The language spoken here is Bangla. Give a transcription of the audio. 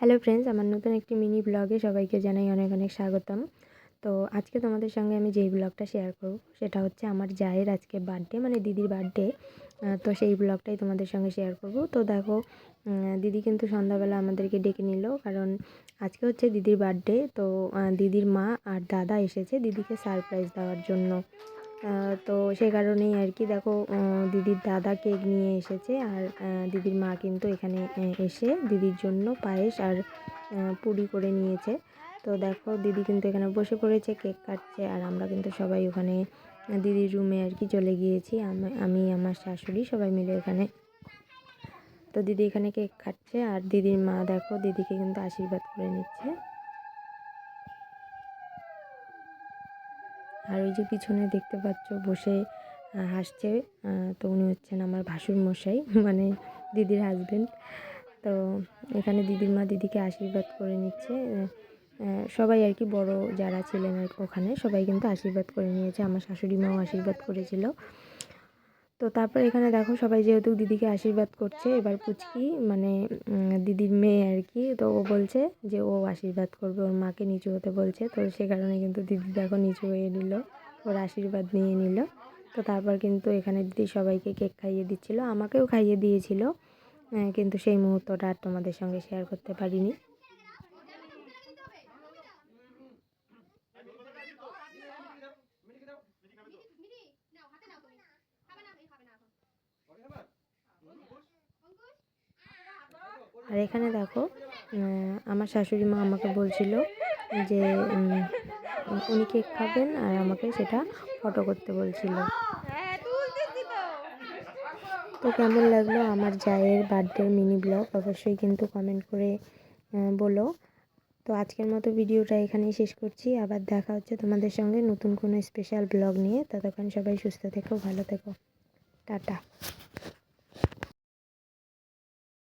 হ্যালো ফ্রেন্ডস আমার নতুন একটি মিনি ব্লগে সবাইকে জানাই অনেক অনেক স্বাগতম। তো আজকে তোমাদের সঙ্গে আমি যেই ব্লগটা শেয়ার করব, সেটা হচ্ছে আমার জায়ের আজকে বার্থডে মানে দিদির বার্থডে তো সেই ব্লগটাই তোমাদের সঙ্গে শেয়ার করব। তো দেখো দিদি কিন্তু সন্ধ্যাবেলা আমাদেরকে ডেকে নিল, কারণ আজকে হচ্ছে দিদির বার্থডে তো দিদির মা আর দাদা এসেছে দিদিকে সারপ্রাইজ দেওয়ার জন্য। তো সে কারণেই আর কি দেখো দিদির দাদা কেক নিয়ে এসেছে আর দিদির মা কিন্তু এখানে এসে দিদির জন্য পায়েস আর পুরি করে নিয়েছে। তো দেখো, দিদি কিন্তু এখানে বসে পড়েছে, কেক কাটছে আর আমরা কিন্তু সবাই ওখানে, দিদির রুমে আর কি চলে গিয়েছি। আমি আমি, আমার শাশুড়ি সবাই মিলে এখানে। তো দিদি এখানে কেক কাটছে আর দিদির মা দেখো, দিদিকে কিন্তু আশীর্বাদ করে নিচ্ছে। আর ওই যে পিছনে দেখতে পাচ্ছ বসে হাসছে তো উনি হচ্ছেন আমার ভাসুর মশাই মানে দিদির হাজব্যান্ড তো এখানে দিদির মা দিদিকে আশীর্বাদ করে নিচ্ছে। সবাই আর কি বড় যারা ছিলেন ওখানে, সবাই কিন্তু আশীর্বাদ করে নিয়েছে। আমার শাশুড়ি মাও আশীর্বাদ করেছিল। তো তারপর এখানে দেখো সবাই যেহেতু দিদিকে আশীর্বাদ করছে, এবার পুচকি মানে দিদির মেয়ে আর কি, তো ও বলছে যে ও আশীর্বাদ করবে, ওর মাকে নিচু হতে বলছে, তো সে কারণে কিন্তু দিদি দেখো নিচু হয়ে নিল, ওর আশীর্বাদ নিয়ে নিল। তো তারপর কিন্তু এখানে দিদি সবাইকে কেক খাইয়ে দিচ্ছিল, আমাকেও খাইয়ে দিয়েছিল কিন্তু সেই মুহূর্তটা আর তোমাদের সঙ্গে শেয়ার করতে পারিনি। আর এখানে দেখো আমার শাশুড়ি মা আমাকে বলছিল যে উনি কেক খাবেন আর আমাকে সেটা ফটো করতে বলছিল। তো কেমন লাগল আমার জায়ের বার্থডে মিনি ব্লগ? অবশ্যই কিন্তু কমেন্ট করে বলো। তো আজকের মতো ভিডিওটা এখানেই শেষ করছি। আবার দেখা হচ্ছে তোমাদের সঙ্গে নতুন কোনো স্পেশাল ব্লগ নিয়ে। ততক্ষণ সবাই সুস্থ থেকো, ভালো থেকো। টাটা।